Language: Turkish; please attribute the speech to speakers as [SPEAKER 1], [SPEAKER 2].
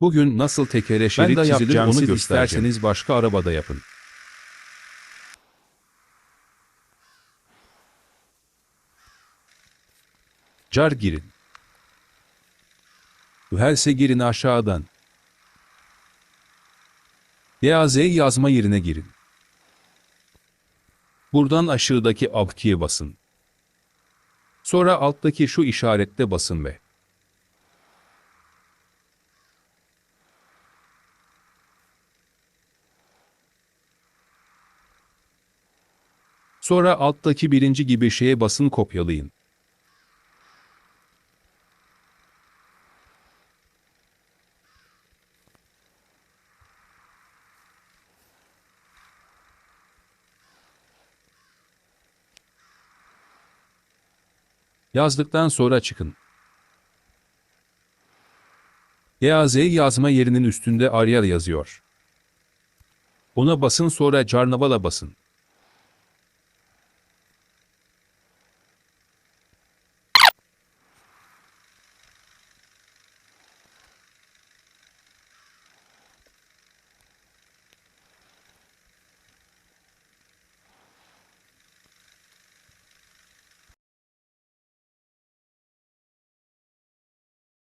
[SPEAKER 1] Bugün nasıl tekere şerit çizilir onu
[SPEAKER 2] isterseniz
[SPEAKER 1] başka arabada yapın. Car girin. Ühelse girin aşağıdan. YAZ yazma yerine girin. Buradan aşağıdaki abkiye basın. Sonra alttaki şu işarette basın ve Sonra alttaki birinci gibi şeye basın kopyalayın. Yazdıktan sonra çıkın. YAZ yazma yerinin üstünde Arial yazıyor. Ona basın sonra Carnaval'a basın.